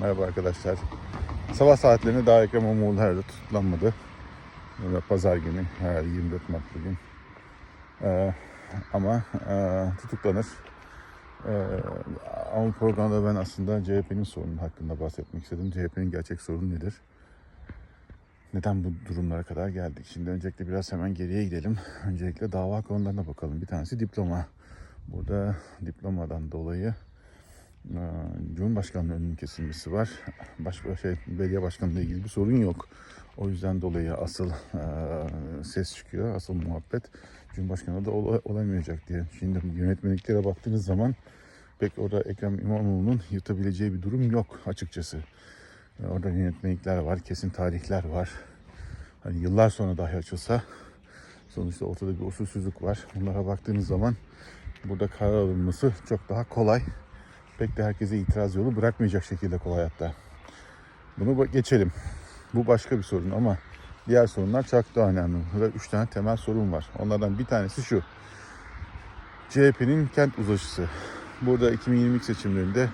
Merhaba arkadaşlar. Sabah saatlerinde daha Ekrem İmamoğlu herhalde tutuklanmadı. Böyle pazar günü, herhalde 24 Mart bugün. Ee, ama e, tutuklanır. Ee, ama programda ben aslında CHP'nin sorunu hakkında bahsetmek istedim. CHP'nin gerçek sorunu nedir? Neden bu durumlara kadar geldik? Şimdi öncelikle biraz hemen geriye gidelim. Öncelikle dava konularına bakalım. Bir tanesi diploma. Burada diplomadan dolayı Cumhurbaşkanlığı önünün kesilmesi var. Başka şey belediye başkanlığı ilgili bir sorun yok. O yüzden dolayı asıl e, ses çıkıyor, asıl muhabbet Cumhurbaşkanı da ol- olamayacak diye. Şimdi yönetmeliklere baktığınız zaman pek orada Ekrem İmamoğlu'nun yutabileceği bir durum yok açıkçası. E, Orada yönetmelikler var, kesin tarihler var. Hani yıllar sonra dahi açılsa sonuçta ortada bir usulsüzlük var. Bunlara baktığınız zaman burada karar alınması çok daha kolay. Pek de herkese itiraz yolu bırakmayacak şekilde kolay hatta. Bunu geçelim. Bu başka bir sorun ama diğer sorunlar çok daha önemli. Burada üç tane temel sorun var. Onlardan bir tanesi şu. CHP'nin kent uzlaşısı. Burada 2022 seçimlerinde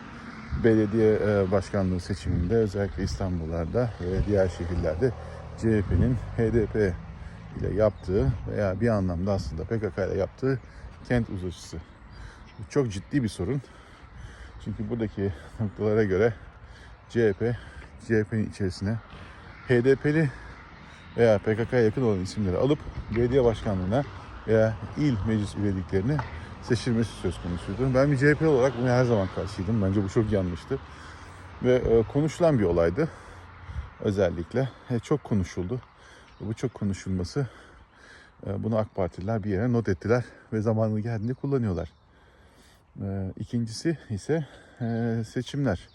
belediye e, başkanlığı seçiminde özellikle İstanbullarda ve diğer şehirlerde CHP'nin HDP ile yaptığı veya bir anlamda aslında PKK ile yaptığı kent uzlaşısı. Bu çok ciddi bir sorun. Çünkü buradaki noktalara göre CHP, CHP'nin içerisine HDP'li veya PKK'ya yakın olan isimleri alıp belediye başkanlığına veya il meclis üyeliklerini seçilmesi söz konusuydu. Ben bir CHP olarak buna her zaman karşıydım. Bence bu çok yanlıştı. Ve e, konuşulan bir olaydı. Özellikle. E, çok konuşuldu. Bu çok konuşulması e, bunu AK Partililer bir yere not ettiler ve zamanı geldiğinde kullanıyorlar. E, İkincisi ise e, seçimler.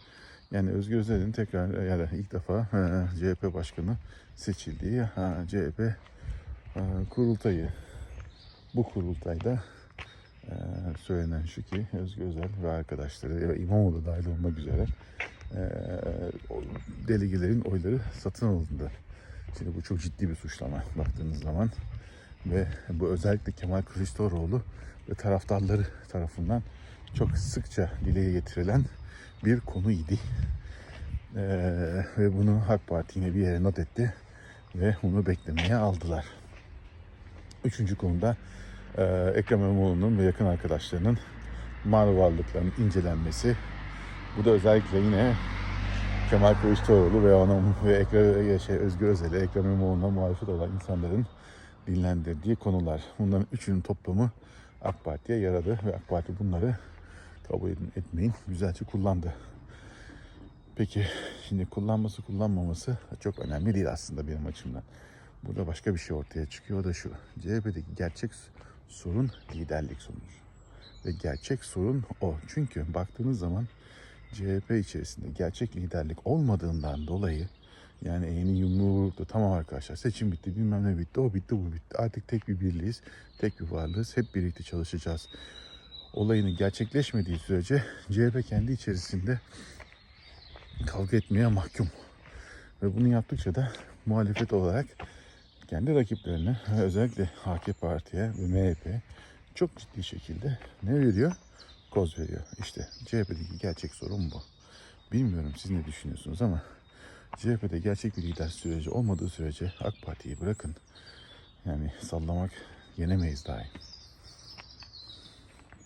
Yani Özgür Özel'in tekrar yani ilk defa e, CHP başkanı seçildiği ha, CHP e, kurultayı. Bu kurultayda e, söylenen şu ki Özgür Özel ve arkadaşları ve İmamoğlu dahil olmak üzere e, delegelerin oyları satın alındı. Şimdi bu çok ciddi bir suçlama baktığınız zaman ve bu özellikle Kemal Kılıçdaroğlu ve taraftarları tarafından çok sıkça dile getirilen bir konu idi. Ee, ve bunu AK Parti yine bir yere not etti ve bunu beklemeye aldılar. Üçüncü konuda e, Ekrem İmamoğlu'nun ve yakın arkadaşlarının mal varlıklarının incelenmesi. Bu da özellikle yine Kemal Kılıçdaroğlu ve onun ve Ekrem, şey, Özgür Özel'e, Ekrem İmamoğlu'na muhalefet olan insanların dinlendirdiği konular. Bunların üçünün toplamı AK Parti'ye yaradı ve AK Parti bunları kabul edin, etmeyin güzelce kullandı. Peki şimdi kullanması kullanmaması çok önemli değil aslında benim açımdan. Burada başka bir şey ortaya çıkıyor o da şu. CHP'deki gerçek sorun liderlik sonucu. Ve gerçek sorun o. Çünkü baktığınız zaman CHP içerisinde gerçek liderlik olmadığından dolayı yani elini yumruğu vurup da tamam arkadaşlar seçim bitti bilmem ne bitti o bitti bu bitti artık tek bir birliğiz tek bir varlığız hep birlikte çalışacağız olayının gerçekleşmediği sürece CHP kendi içerisinde kavga etmeye mahkum. Ve bunu yaptıkça da muhalefet olarak kendi rakiplerine özellikle AK Parti'ye ve MHP çok ciddi şekilde ne veriyor? Koz veriyor. İşte CHP'deki gerçek sorun bu. Bilmiyorum siz ne düşünüyorsunuz ama CHP'de gerçek bir lider süreci olmadığı sürece AK Parti'yi bırakın. Yani sallamak yenemeyiz dahi.